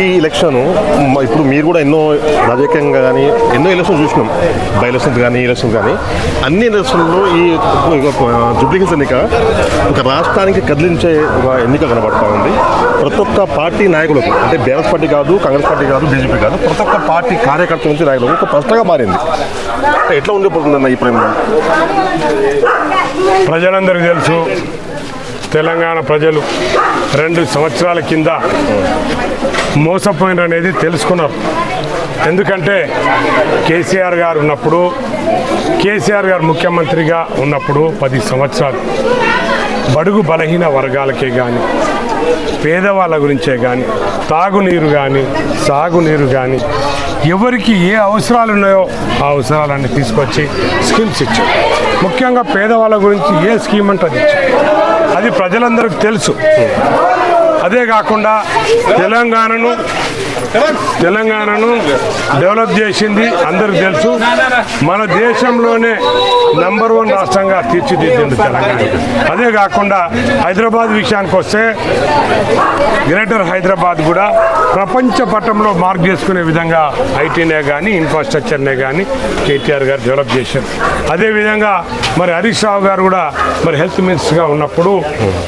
ఈ ఎలక్షన్ ఇప్పుడు మీరు కూడా ఎన్నో రాజకీయంగా కానీ ఎన్నో ఎలక్షన్ చూసినాం. బై ఎలక్షన్స్ కానీ ఎలక్షన్స్ కానీ అన్ని ఎలక్షన్లో ఈ జుబ్లికెన్స్ ఎన్నిక ఒక రాష్ట్రానికి కదిలించే ఒక ఎన్నిక కనబడతా ఉంది. ప్రతి ఒక్క పార్టీ నాయకులకు అంటే బీఆర్ఎస్ పార్టీ కాదు కాంగ్రెస్ పార్టీ కాదు బీజేపీ కాదు ప్రతి ఒక్క పార్టీ కార్యకర్తల నుంచి నాయకులకు ఒక ప్రశ్నగా మారింది. ఎట్లా ఉండిపోతుందన్న ఈ ప్రేమ? ప్రజలందరికీ తెలుసు తెలంగాణ ప్రజలు రెండు సంవత్సరాల కింద మోసపోయిన అనేది తెలుసుకున్నారు. ఎందుకంటే కేసీఆర్ గారు ఉన్నప్పుడు కేసీఆర్ గారు ముఖ్యమంత్రిగా ఉన్నప్పుడు పది సంవత్సరాలు బడుగు బలహీన వర్గాలకే కానీ పేదవాళ్ళ గురించే కానీ తాగునీరు కానీ సాగునీరు కానీ ఎవరికి ఏ అవసరాలు ఉన్నాయో ఆ అవసరాలన్నీ తీసుకొచ్చి స్కీమ్స్ ఇచ్చారు. ముఖ్యంగా పేదవాళ్ళ గురించి ఏ స్కీమ్ అంటే అది ఇచ్చారు. అది ప్రజలందరికీ తెలుసు. అదే కాకుండా తెలంగాణను తెలంగాణను డెవలప్ చేసింది అందరికి తెలుసు. మన దేశంలోనే నంబర్ వన్ రాష్ట్రంగా తీర్చిదిద్దింది తెలంగాణ. అదే కాకుండా హైదరాబాద్ విషయానికి వస్తే గ్రేటర్ హైదరాబాద్ కూడా ప్రపంచ పట్టంలో మార్క్ చేసుకునే విధంగా ఐటీనే కానీ ఇన్ఫ్రాస్ట్రక్చర్నే కానీ కేటీఆర్ గారు డెవలప్ చేశారు. అదేవిధంగా మరి హరీష్ రావు గారు కూడా మరి హెల్త్ మినిస్టర్గా ఉన్నప్పుడు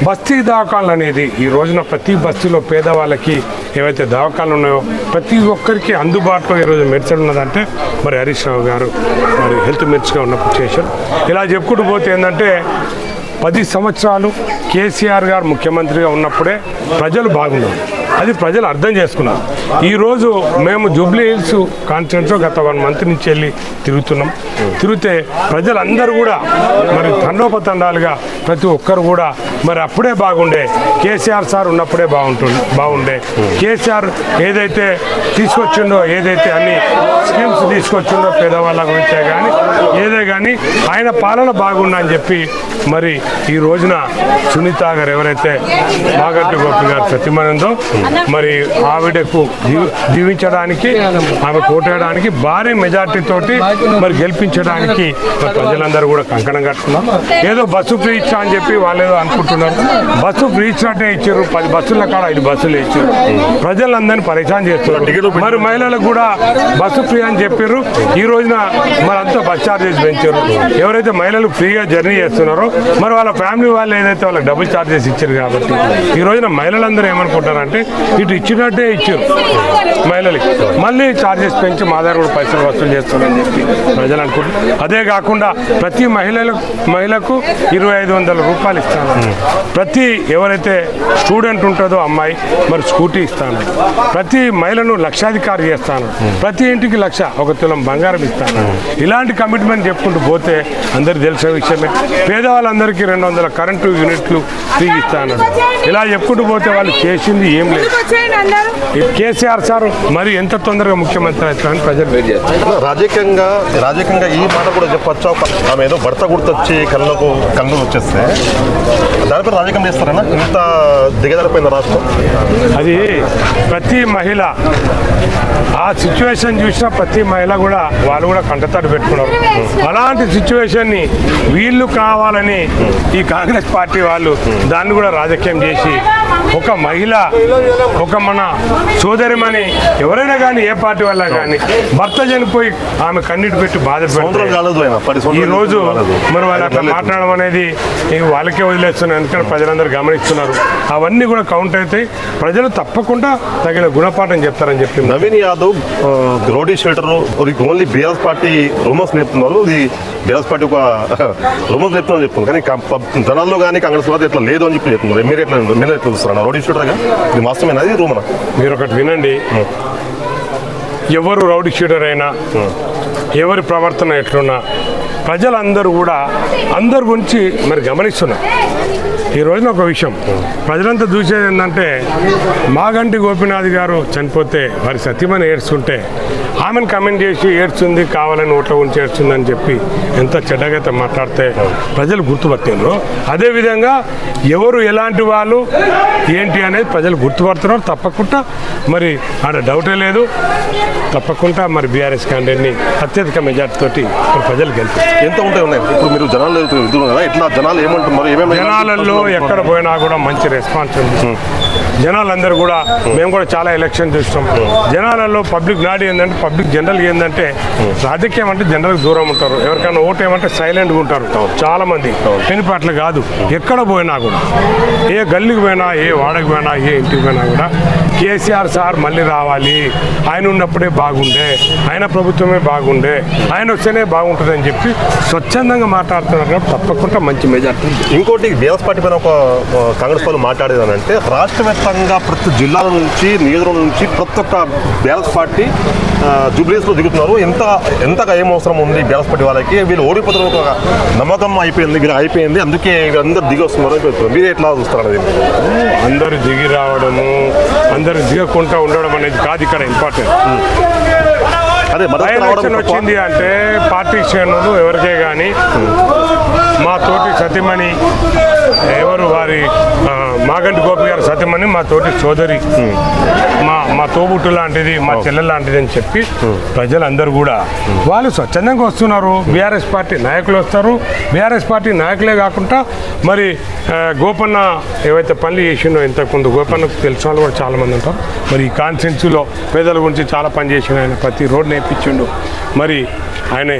బస్తీ దాఖలు అనేది ఈ రోజున ప్రతి బస్తీలో పేదవాళ్ళకి ఏవైతే దవాఖాలు ఉన్నాయో ప్రతి ఒక్కరికి అందుబాటులో ఈరోజు మెడిసిన్ ఉన్నదంటే మరి హరీష్ రావు గారు మరి హెల్త్ మినిస్టర్గా ఉన్నప్పుడు చేశారు. ఇలా చెప్పుకుంటూ పోతే ఏంటంటే పది సంవత్సరాలు కేసీఆర్ గారు ముఖ్యమంత్రిగా ఉన్నప్పుడే ప్రజలు బాగున్నారు. అది ప్రజలు అర్థం చేసుకున్నారు. ఈరోజు మేము జూబ్లీ హిల్స్ కాన్స్టిట్యూన్స్లో గత వన్ మంత్ నుంచి వెళ్ళి తిరుగుతున్నాం. తిరిగితే ప్రజలందరూ కూడా మరి తండోపతండాలుగా ప్రతి ఒక్కరు కూడా మరి అప్పుడే బాగుండే. కేసీఆర్ సార్ ఉన్నప్పుడే బాగుంటుంది బాగుండే. కేసీఆర్ ఏదైతే తీసుకొచ్చిండో ఏదైతే అన్ని స్కీమ్స్ తీసుకొచ్చిండో పేదవాళ్ళ గురించే కానీ ఏదే కానీ ఆయన పాలన బాగుండని చెప్పి మరి ఈ రోజున సునీత గారు ఎవరైతే మాగంటి గోపి గారు ప్రతిమనందో మరి ఆవిడకు దీవించడానికి ఆమె కోటేయడానికి భారీ మెజార్టీ తోటి మరి గెలిపించడానికి ప్రజలందరూ కూడా కంకణం కట్టుకున్నాం. ఏదో బస్సు ఫ్రీ ఇచ్చా అని చెప్పి వాళ్ళు ఏదో అనుకుంటున్నారు బస్సు ఫ్రీ ఇచ్చినట్టే ఇచ్చారు. పది బస్సుల కాడ ఐదు బస్సులు ఇచ్చారు ప్రజలందరినీ పరిచయం చేస్తున్నారు. మరి మహిళలకు కూడా బస్సు ఫ్రీ అని చెప్పారు ఈ రోజున మరి అంతా బస్ ఛార్జెస్ పెంచారు. ఎవరైతే మహిళలు ఫ్రీగా జర్నీ చేస్తున్నారో మరి వాళ్ళ ఫ్యామిలీ వాళ్ళు ఏదైతే వాళ్ళకి డబుల్ ఛార్జెస్ ఇచ్చారు కాబట్టి ఈ రోజున మహిళలందరూ ఏమనుకుంటారంటే ఇటు ఇచ్చినట్టే ఇచ్చారు మహిళలకి. మళ్ళీ ఛార్జెస్ పెంచి మా దగ్గర కూడా పైసలు వసూలు చేస్తారని చెప్పి ప్రజలు అనుకుంటారు అదే కాకుండా ప్రతి మహిళలకు మహిళకు ఇరవై ఐదు వందల రూపాయలు ఇస్తాను ప్రతి ఎవరైతే స్టూడెంట్ ఉంటుందో అమ్మాయి మరి స్కూటీ ఇస్తాను. ప్రతి మహిళను లక్షాధికారి చేస్తాను. ప్రతి ఇంటికి లక్ష ఒక తులం బంగారం ఇస్తాను. ఇలాంటి కమిట్మెంట్ చెప్పుకుంటూ పోతే అందరికి తెలిసే విషయమే. పేదవాళ్ళందరికీ రెండు వందల కరెంటు యూనిట్లు ఫ్రీ ఇస్తాను. ఇలా చెప్పుకుంటూ పోతే వాళ్ళు చేసింది ఏం లేదు. కేసీఆర్ సార్ మరి ఎంత తొందరగా ముఖ్యమంత్రి అవుతారని ప్రజలు వెయిట్ చేస్తారు రాజకీయంగా రాజకీయంగా ఈ మాట కూడా చెప్పచ్చు. ఆమె ఏదో భర్త గుర్తొచ్చి కళ్ళకు కళ్ళు వచ్చేస్తే దానిపై రాజకీయం చేస్తారన్నా ఇంత దిగజారిపోయింది రాష్ట్రం. అది ప్రతి మహిళ ఆ సిచ్యువేషన్ చూసిన ప్రతి మహిళ కూడా వాళ్ళు కూడా కంటతడి పెట్టుకున్నారు. అలాంటి సిచ్యువేషన్ని వీళ్ళు కావాలని ఈ కాంగ్రెస్ పార్టీ వాళ్ళు దాన్ని కూడా రాజకీయం చేసి ఒక మహిళ ఒక మన సోదరిమని ఎవరైనా కానీ ఏ పార్టీ వల్ల కానీ భర్త చనిపోయి ఆమె కన్నీటి పెట్టి బాధ ఈ రోజు. మరి వాళ్ళు అట్లా మాట్లాడడం అనేది వాళ్ళకే వదిలేస్తున్నారు ఎందుకంటే ప్రజలందరూ గమనిస్తున్నారు. అవన్నీ కూడా కౌంట్ అయితే ప్రజలు తప్పకుండా తగిన గుణపాఠం చెప్తారని చెప్పి Naveen Yadav rowdy shelter only BRS party rumours నేర్పుతున్నారు. ఇది బీఆర్ఎస్ పార్టీ ఒక రూమర్స్ నేర్పుతుందని చెప్తుంది కానీ జనాల్లో కానీ కాంగ్రెస్ పార్టీ ఇట్లా లేదు అని చెప్పి చెప్తున్నారు. మీరు ఎట్లా మీరు ఎట్లా చూస్తున్నారు? రోడీ షెల్టర్గా ఇది వాస్తవమేనా? అది రూమరా మీరు ఒకటి వినండి. ఎవరు రౌడీ షీటర్ అయినా ఎవరి ప్రవర్తన ఎట్లున్నా ప్రజలందరూ కూడా అందరి గురించి మరి గమనిస్తున్నారు. ఈ రోజున ఒక విషయం. ప్రజలంతా చూసేది ఏంటంటే మాగంటి గోపినాథ్ గారు చనిపోతే వారి సత్యమని ఏడ్చుకుంటే ఆమెను కమెంట్ చేసి ఏడ్చుంది కావాలని ఓట్ల గురించి ఏడ్చుంది అని చెప్పి ఎంత చెడ్డగైతే మాట్లాడితే ప్రజలు గుర్తుపట్టిండ్రు అదేవిధంగా ఎవరు ఎలాంటి వాళ్ళు ఏంటి అనేది ప్రజలు గుర్తుపడుతున్నారు తప్పకుండా. మరి ఆడ డౌటే లేదు. తప్పకుండా మరి బీఆర్ఎస్ క్యాండిడేట్ని అత్యధిక మెజార్టీ తోటి మరి ప్రజలు గెలిపారు ఎంత ఉంటాయి ఉన్నాయి? ఇప్పుడు మీరు జనాలు జనాలు ఏమంటున్నారు? జనాలలో ఎక్కడ పోయినా కూడా మంచి రెస్పాన్స్ ఉంది. జనాలందరూ కూడా మేము కూడా చాలా ఎలక్షన్ చూస్తాం. జనాలలో పబ్లిక్ నాడి ఏంటంటే పబ్లిక్ జనరల్ ఏంటంటే రాజకీయం అంటే జనరల్ దూరం ఉంటారు. ఎవరికైనా ఓటు ఏమంటే సైలెంట్గా ఉంటారు. చాలా మంది. కానీ అట్లా కాదు. ఎక్కడ పోయినా కూడా ఏ గల్లీకి పోయినా ఏ వాడకి పోయినా ఏ ఇంటికి పోయినా కూడా కేసీఆర్ సార్ మళ్ళీ రావాలి. ఆయన ఉన్నప్పుడే బాగుండే. ఆయన ప్రభుత్వమే బాగుండే. ఆయన వస్తేనే బాగుంటుంది అని చెప్పి స్వచ్ఛందంగా మాట్లాడుతున్నారు తప్పకుండా మంచి మెజార్టీ. ఇంకోటి బీఆర్ఎస్ పార్టీ పైన ఒక కాంగ్రెస్ వాళ్ళు మాట్లాడేది అంటే రాష్ట్ర వ్యాప్తంగా ప్రతి జిల్లాల నుంచి నియోజకవర్గం నుంచి ప్రతి ఒక్క బీఆర్ఎస్ పార్టీ జూబ్లీస్లో దిగుతున్నారు. ఎంత ఎంతగా ఏం అవసరం ఉంది బీఆర్ఎస్ పార్టీ వాళ్ళకి? వీళ్ళు ఓడిపోతారు ఒక నమ్మకం అయిపోయింది వీళ్ళు అయిపోయింది. అందుకే అందరు దిగి వస్తున్నారు. మీరు ఎట్లా చూస్తారు అందరూ దిగి రావడము అందరూ దిగకుండా ఉండడం అనేది కాదు ఇక్కడ ఇంపార్టెంట్ అదే ఎలక్షన్ వచ్చింది అంటే పార్టీ శ్రేణులు ఎవరికే కానీ మా తోటి సతీమణి ఎవరు వారి మాగంటి గోపి గారి సతీమణి మా తోటి సోదరి. మా మా తోబుట్టు లాంటిది మా చెల్లె లాంటిది అని చెప్పి ప్రజలందరూ కూడా వాళ్ళు స్వచ్ఛందంగా వస్తున్నారు. బీఆర్ఎస్ పార్టీ నాయకులు వస్తారు. బీఆర్ఎస్ పార్టీ నాయకులే కాకుండా మరి గోపన్న ఏవైతే పనులు చేసిండో ఇంతకుముందు గోపన్నకు తెలిసిన వాళ్ళు కూడా చాలా మంది ఉంటారు. మరి ఈ కాన్స్టిట్యున్సీలో పేదల గురించి చాలా పని చేసిన ఆయన. ప్రతి రోడ్ నేర్పించిండు. మరి ఆయన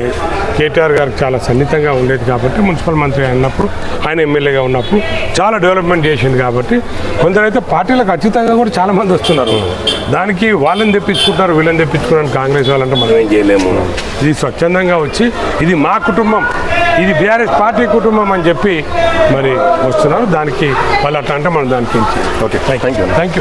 కేటీఆర్ గారికి చాలా సన్నిహితంగా ఉండేది కాబట్టి మున్సిపల్ మంత్రి అయినప్పుడు ఆయన ఎమ్మెల్యేగా ఉన్నప్పుడు చాలా డెవలప్మెంట్ చేసింది కాబట్టి కొందరైతే పార్టీలకు ఖచ్చితంగా కూడా చాలా మంది వస్తున్నారు. దానికి వాళ్ళని తెప్పించుకుంటారు వీళ్ళని తెప్పించుకున్నాను కాంగ్రెస్ వాళ్ళంటే మనం ఏం చేయలేము. ఇది స్వచ్ఛందంగా వచ్చి ఇది మా కుటుంబం ఇది బీఆర్ఎస్ పార్టీ కుటుంబం అని చెప్పి మరి వస్తున్నారు. దానికి వాళ్ళు అట్లా అంటే మనం దానికి okay thank you thank you